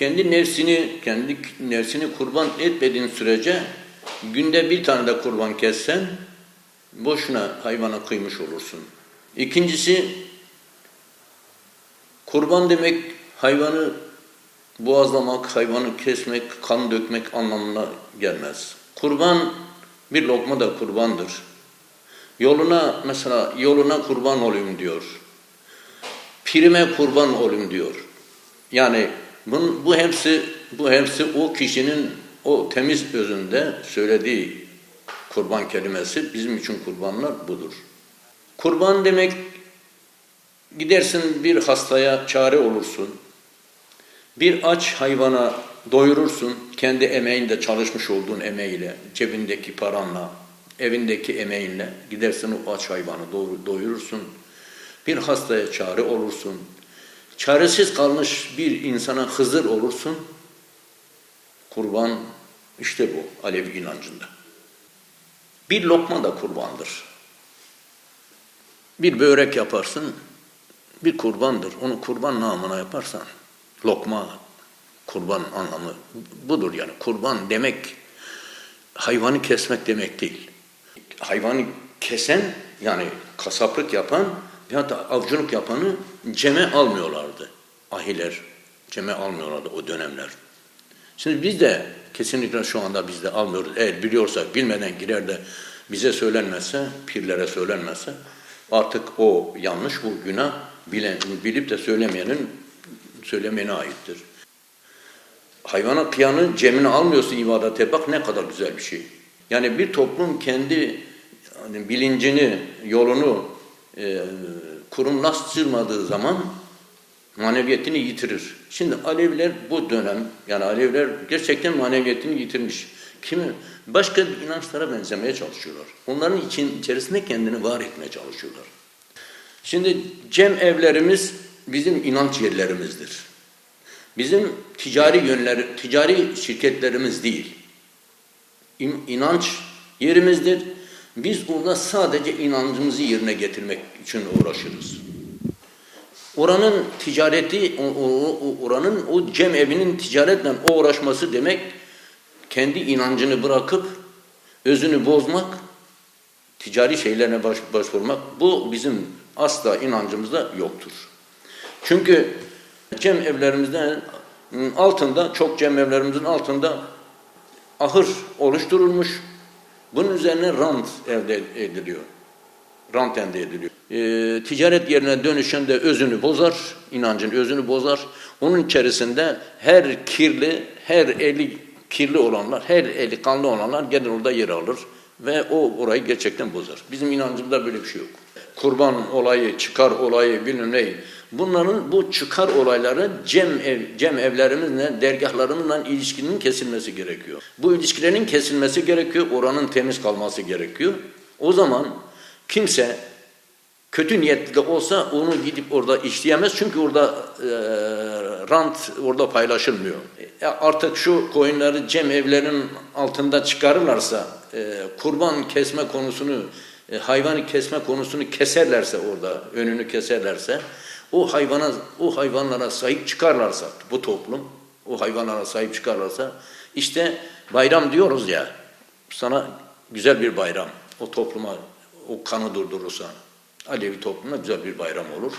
kendi nefsini kendi nefsini kurban etmediğin sürece günde bir tane de kurban kessen boşuna hayvana kıymış olursun. İkincisi kurban demek hayvanı boğazlamak, hayvanı kesmek, kan dökmek anlamına gelmez. Kurban bir lokma da kurbandır. Yoluna mesela yoluna kurban olayım diyor. Pirime kurban olayım diyor. Yani bu, bu hepsi bu hepsi o kişinin o temiz özünde söylediği kurban kelimesi bizim için kurbanlar budur. Kurban demek gidersin bir hastaya çare olursun. Bir aç hayvana doyurursun. Kendi emeğinde çalışmış olduğun emeğiyle, cebindeki paranla, evindeki emeğinle gidersin o aç hayvanı doyurursun. Bir hastaya çare olursun. Çaresiz kalmış bir insana hızır olursun. Kurban işte bu Alevi inancında. Bir lokma da kurbandır. Bir börek yaparsın, bir kurbandır. Onu kurban namına yaparsan, lokma, kurban anlamı budur yani. Kurban demek, hayvanı kesmek demek değil. Hayvanı kesen, yani kasaplık yapan da avcılık yapanı ceme almıyorlardı. Ahiler ceme almıyorlardı o dönemler. Şimdi biz de kesinlikle şu anda biz de almıyoruz. Eğer biliyorsak bilmeden girer de bize söylenmezse, pirlere söylenmezse artık o yanlış, bu günah bilen, bilip de söylemeyenin söylemeyene aittir. Hayvana kıyanın cemini almıyorsun ibadete bak ne kadar güzel bir şey. Yani bir toplum kendi yani bilincini, yolunu e, kurumlaştırmadığı zaman maneviyetini yitirir. Şimdi Aleviler bu dönem, yani Aleviler gerçekten maneviyetini yitirmiş. Kimi? Başka inançlara benzemeye çalışıyorlar. Onların için içerisinde kendini var etmeye çalışıyorlar. Şimdi cem evlerimiz bizim inanç yerlerimizdir. Bizim ticari yönleri, ticari şirketlerimiz değil. İn- İnanç yerimizdir. Biz orada sadece inancımızı yerine getirmek için uğraşırız. Oranın ticareti, oranın o cem evinin ticaretle uğraşması demek kendi inancını bırakıp özünü bozmak, ticari şeylerine baş, başvurmak bu bizim asla inancımızda yoktur. Çünkü cem evlerimizden altında, çok cem evlerimizin altında ahır oluşturulmuş. Bunun üzerine rant elde ediliyor. Rant elde ediliyor. Ee, ticaret yerine dönüşen de özünü bozar, inancın özünü bozar. Onun içerisinde her kirli, her eli kirli olanlar, her eli kanlı olanlar gelir orada yer alır ve o orayı gerçekten bozar. Bizim inancımızda böyle bir şey yok. Kurban olayı, çıkar olayı, bilmem ne. Bunların bu çıkar olayları cem ev, cem evlerimizle, dergahlarımızla ilişkinin kesilmesi gerekiyor. Bu ilişkilerin kesilmesi gerekiyor, oranın temiz kalması gerekiyor. O zaman kimse kötü niyetli de olsa onu gidip orada işleyemez. Çünkü orada e, rant orada paylaşılmıyor. E, artık şu koyunları cem evlerinin altında çıkarırlarsa, e, kurban kesme konusunu, e, hayvanı kesme konusunu keserlerse orada, önünü keserlerse, o hayvana, o hayvanlara sahip çıkarlarsa bu toplum, o hayvanlara sahip çıkarlarsa, işte bayram diyoruz ya, sana güzel bir bayram, o topluma o kanı durdurursa, Alevi toplumuna güzel bir bayram olur.